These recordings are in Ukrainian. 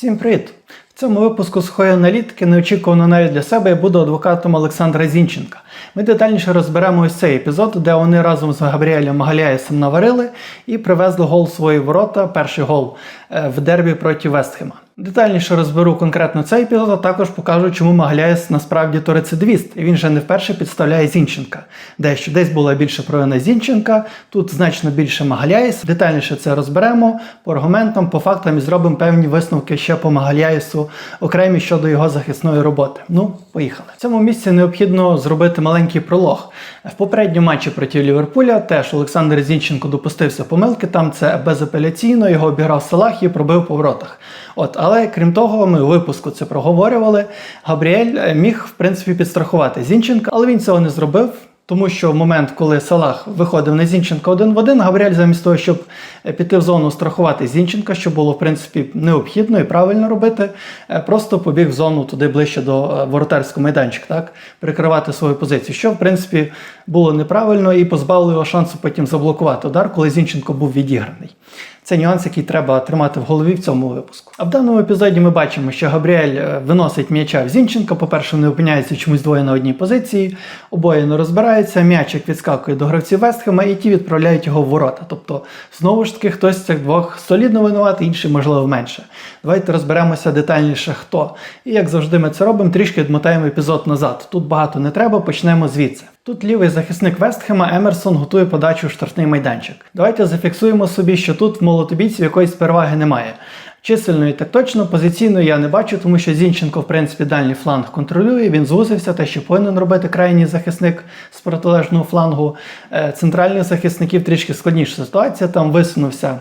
Всім привіт! В цьому випуску сухої аналітики неочікувано навіть для себе я буду адвокатом Олександра Зінченка. Ми детальніше розберемо ось цей епізод, де вони разом з Габріелем Магаляєсом наварили і привезли гол свої ворота, перший гол е, в дербі проти Вестхема. Детальніше розберу конкретно цей епізод, а також покажу, чому Магаляєс насправді то рецидивіст, і він вже не вперше підставляє Зінченка. Дещо десь була більше провина Зінченка, тут значно більше Магаляєс. Детальніше це розберемо по аргументам, по фактам і зробимо певні висновки ще по Магаляєсу, окремі щодо його захисної роботи. Ну, поїхали. В цьому місці необхідно зробити маленький пролог. В попередньому матчі проти Ліверпуля теж Олександр Зінченко допустився помилки. Там це безапеляційно, його обіграв Салах і пробив по воротах. От, але крім того, ми у випуску це проговорювали. Габріель е, міг в принципі підстрахувати Зінченка, але він цього не зробив. Тому що в момент, коли Салах виходив на Зінченка один в один, Габріель замість того, щоб е, піти в зону страхувати Зінченка, що було в принципі необхідно і правильно робити, е, просто побіг в зону туди ближче до е, воротарського майданчика, так прикривати свою позицію, що в принципі було неправильно і позбавило його шансу потім заблокувати удар, коли Зінченко був відіграний. Це нюанс, який треба тримати в голові в цьому випуску. А в даному епізоді ми бачимо, що Габріель е, виносить м'яча в Зінченка. По-перше, не опиняється чомусь двоє на одній позиції, обоє не розбираються. М'ячик відскакує до гравців Вестхема, і ті відправляють його в ворота. Тобто, знову ж таки, хтось з цих двох солідно винуватий, інший, можливо, менше. Давайте розберемося детальніше, хто. І як завжди, ми це робимо, трішки відмотаємо епізод назад. Тут багато не треба, почнемо звідси. Тут лівий захисник Вестхема Емерсон готує подачу в штрафний майданчик. Давайте зафіксуємо собі, що тут в молотобійців якоїсь переваги немає. Чисельної так точно, позиційної я не бачу, тому що Зінченко, в принципі, дальній фланг контролює, він звузився, те, що повинен робити крайній захисник з протилежного флангу. Е, Центральних захисників трішки складніша ситуація, там висунувся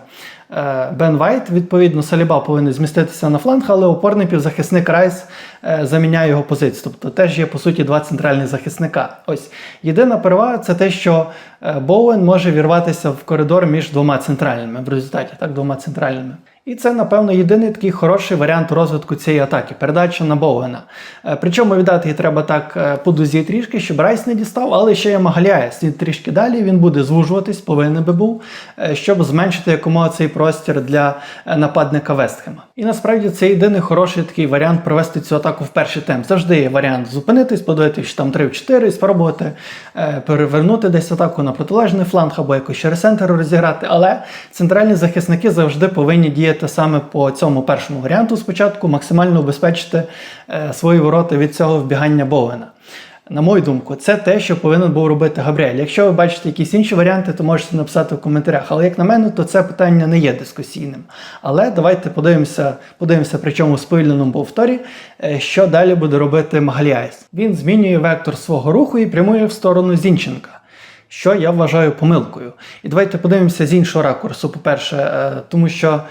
Бен Вайт, відповідно, Саліба повинен зміститися на фланг, але опорний півзахисник Райс е, заміняє його позицію. Тобто теж є, по суті, два центральних захисника. Ось єдина перевага це те, що е, Боуен може вірватися в коридор між двома центральними в результаті, так, двома центральними. І це, напевно, єдиний такий хороший варіант розвитку цієї атаки передача на Боуена. Е, Причому віддати її треба так е, по дузі трішки, щоб Райс не дістав, але ще є Магаляєс. Він трішки далі, він буде звужуватись, повинен би був, е, щоб зменшити якомога цей простір для нападника Вестхема. І насправді це єдиний хороший такий варіант провести цю атаку в перший темп. Завжди є варіант зупинитись, подивитися там 3-4 спробувати перевернути десь атаку на протилежний фланг або якось через центр розіграти. Але центральні захисники завжди повинні діяти саме по цьому першому варіанту спочатку, максимально убезпечити е, свої ворота від цього вбігання Боуена. На мою думку, це те, що повинен був робити Габріель. Якщо ви бачите якісь інші варіанти, то можете написати в коментарях. Але як на мене, то це питання не є дискусійним. Але давайте подивимося, подивимося, причому в сповільненому повторі, е, що далі буде робити Магаліайс. Він змінює вектор свого руху і прямує в сторону Зінченка. Що я вважаю помилкою. І давайте подивимося з іншого ракурсу. По-перше, е, тому що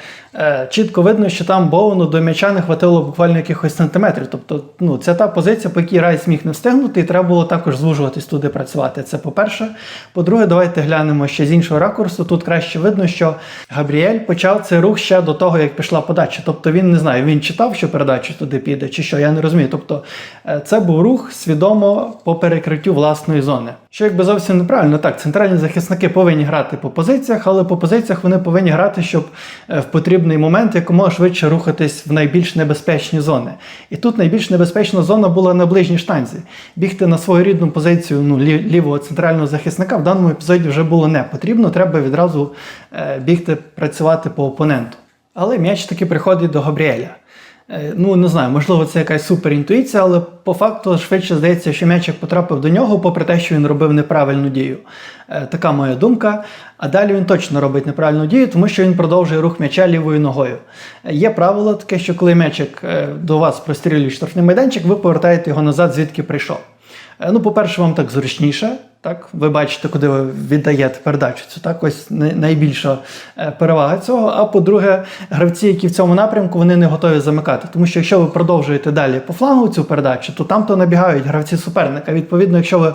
чітко видно, що там Боуну до м'яча не хватило буквально якихось сантиметрів. Тобто, ну, це та позиція, по якій Райс міг не встигнути, і треба було також звужуватись туди працювати. Це по-перше. По-друге, давайте глянемо ще з іншого ракурсу. Тут краще видно, що Габріель почав цей рух ще до того, як пішла подача. Тобто він не знаю, він читав, що передача туди піде, чи що, я не розумію. Тобто е, це був рух свідомо по перекриттю власної зони. Що якби зовсім неправильно, так, центральні захисники повинні грати по позиціях, але по позиціях вони повинні грати, щоб е, в потрібний момент якомога швидше рухатись в найбільш небезпечні зони. І тут найбільш небезпечна зона була на ближній штанзі. Бігти на свою рідну позицію ну, лівого центрального захисника в даному епізоді вже було не потрібно. Треба відразу е, бігти працювати по опоненту. Але м'яч таки приходить до Габріеля. Е, Ну, не знаю, можливо, це якась суперінтуїція, але по факту швидше здається, що м'ячик потрапив до нього, попри те, що він робив неправильну дію. Е, Така моя думка. А далі він точно робить неправильну дію, тому що він продовжує рух м'яча лівою ногою. Е, Є правило таке, що коли м'ячик до вас прострілює штрафний майданчик, ви повертаєте його назад, звідки прийшов. Ну, по-перше, вам так зручніше. Так, ви бачите, куди ви віддаєте передачу. Це так ось найбільша е, перевага цього. А по-друге, гравці, які в цьому напрямку, вони не готові замикати. Тому що якщо ви продовжуєте далі по флангу цю передачу, то там то набігають гравці суперника. Відповідно, якщо ви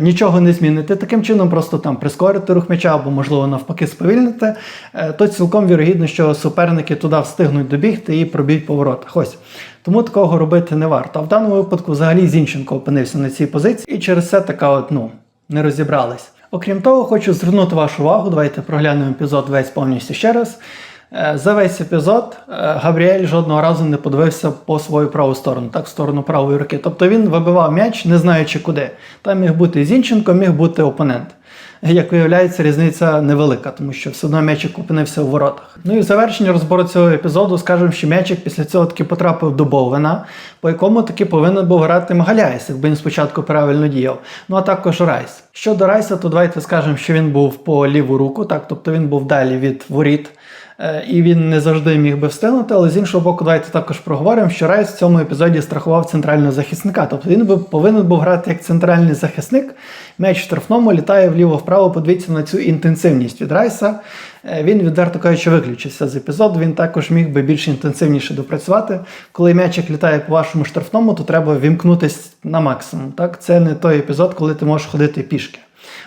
нічого не зміните, таким чином просто там прискорите рух м'яча або, можливо, навпаки, сповільните, е, то цілком вірогідно, що суперники туди встигнуть добігти і проб'ють по воротах. Ось. Тому такого робити не варто. А в даному випадку взагалі Зінченко опинився на цій позиції, і через це така от, ну, не розібрались. Окрім того, хочу звернути вашу увагу, давайте проглянемо епізод весь повністю ще раз. Е, За весь епізод е, Габріель жодного разу не подивився по свою праву сторону, так, в сторону правої руки. Тобто він вибивав м'яч, не знаючи куди. Там міг бути Зінченко, міг бути опонент. Як виявляється, різниця невелика, тому що все одно м'ячик опинився у воротах. Ну і в завершенні розбору цього епізоду скажемо, що м'ячик після цього таки потрапив до Бовена, по якому таки повинен був грати Магаляєс, якби він спочатку правильно діяв. Ну а також Райс. Щодо Райса, то давайте скажемо, що він був по ліву руку, так, тобто він був далі від воріт. Е, І він не завжди міг би встигнути, але з іншого боку, давайте також проговоримо, що Райс в цьому епізоді страхував центрального захисника. Тобто він би повинен був грати як центральний захисник. М'яч в штрафному літає вліво-вправо. Подивіться на цю інтенсивність від Райса. Е, Він відверто кажучи, виключився з епізоду. Він також міг би більш інтенсивніше допрацювати. Коли м'ячик літає по вашому штрафному, то треба вімкнутись на максимум. Так, це не той епізод, коли ти можеш ходити пішки.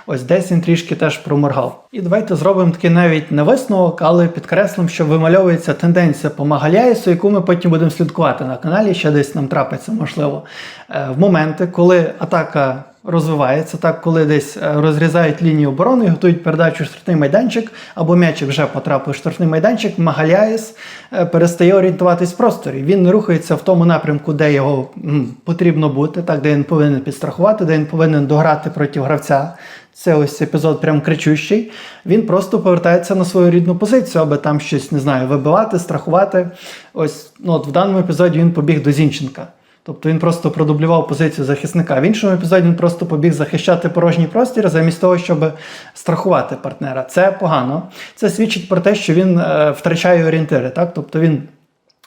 Ось десь він трішки теж проморгав. І давайте зробимо такий навіть не висновок, але підкреслимо, що вимальовується тенденція по Магаляєсу, яку ми потім будемо слідкувати на каналі, ще десь нам трапиться, можливо, Е, в моменти, коли атака розвивається, так коли десь е, розрізають лінію оборони готують передачу в штрафний майданчик, або м'ячик вже потрапив в штрафний майданчик, Магаляєс е, перестає орієнтуватись в просторі. Він рухається в тому напрямку, де його м, потрібно бути, так де він повинен підстрахувати, де він повинен дограти проти гравця. Це ось епізод прям кричущий. Він просто повертається на свою рідну позицію, аби там щось не знаю, вибивати, страхувати. Ось ну, от в даному епізоді він побіг до Зінченка. Тобто він просто продублював позицію захисника. В іншому епізоді він просто побіг захищати порожній простір замість того, щоб страхувати партнера. Це погано. Це свідчить про те, що він е, втрачає орієнтири. Так? Тобто він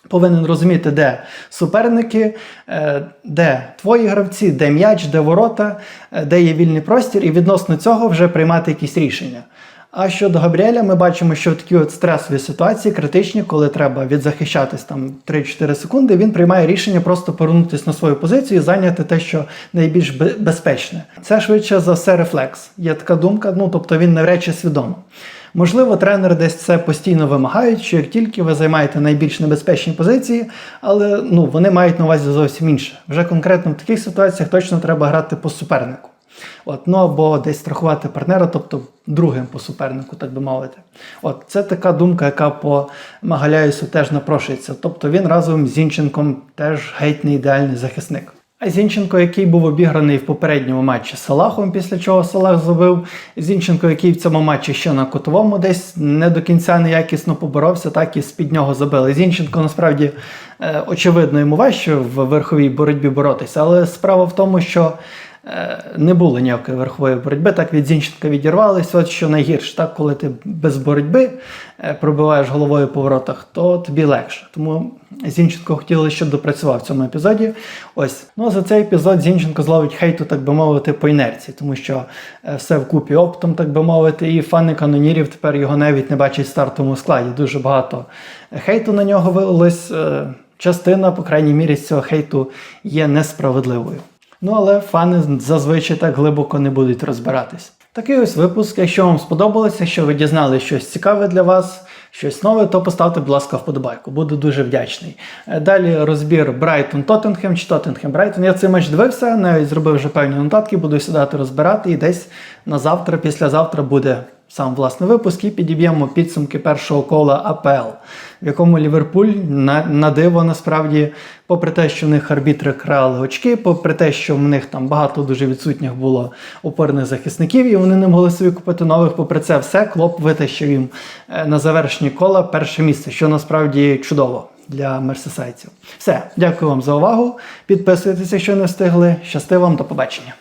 повинен розуміти, де суперники, е, де твої гравці, де м'яч, де ворота, е, де є вільний простір, і відносно цього вже приймати якісь рішення. А щодо Габріеля, ми бачимо, що в такі от стресові ситуації, критичні, коли треба відзахищатись там 3-4 секунди, він приймає рішення просто повернутися на свою позицію і зайняти те, що найбільш безпечне. Це швидше за все рефлекс. Є така думка, ну тобто він навряд чи свідомо. Можливо, тренери десь це постійно вимагають, що як тільки ви займаєте найбільш небезпечні позиції, але ну, вони мають на увазі зовсім інше. Вже конкретно в таких ситуаціях точно треба грати по супернику. От, ну або десь страхувати партнера, тобто другим по супернику, так би мовити. От це така думка, яка по Магаляюсу теж напрошується. Тобто він разом з Зінченком теж геть не ідеальний захисник. А Зінченко, який був обіграний в попередньому матчі з Салахом, після чого Салах забив. Зінченко, який в цьому матчі ще на котовому десь не до кінця неякісно поборовся, так і з-під нього забили. Зінченко насправді е, очевидно йому важче в верховій боротьбі боротися, але справа в тому, що не було ніякої верхової боротьби, так від Зінченка відірвались. От що найгірше, так, коли ти без боротьби е, пробиваєш головою по воротах, то тобі легше. Тому Зінченко хотіли, щоб допрацював в цьому епізоді. Ось. Ну за цей епізод Зінченко зловить хейту, так би мовити, по інерції, тому що е, все вкупі оптом, так би мовити, і фани канонірів тепер його навіть не бачать в стартовому складі. Дуже багато хейту на нього вилилось. Е, Частина, по крайній мірі, з цього хейту є несправедливою. Ну але фани зазвичай так глибоко не будуть розбиратись. Такий ось випуск. Якщо вам сподобалося, якщо ви дізнали щось цікаве для вас, щось нове, то поставте, будь ласка, вподобайку. Буду дуже вдячний. Е, Далі розбір Брайтон Тоттенхем чи Тоттенхем Брайтон. Я цей матч дивився, навіть зробив вже певні нотатки, буду сідати розбирати і десь на завтра, післязавтра буде сам власний випуск і підіб'ємо підсумки першого кола АПЛ, в якому Ліверпуль на, на диво насправді, попри те, що в них арбітри крали очки, попри те, що в них там багато дуже відсутніх було опорних захисників, і вони не могли собі купити нових. Попри це все, клоп витащив їм е, на завершенні кола перше місце, що насправді чудово. Для мерсесайців. Все, дякую вам за увагу. Підписуйтесь, якщо не встигли. Щасти вам, до побачення.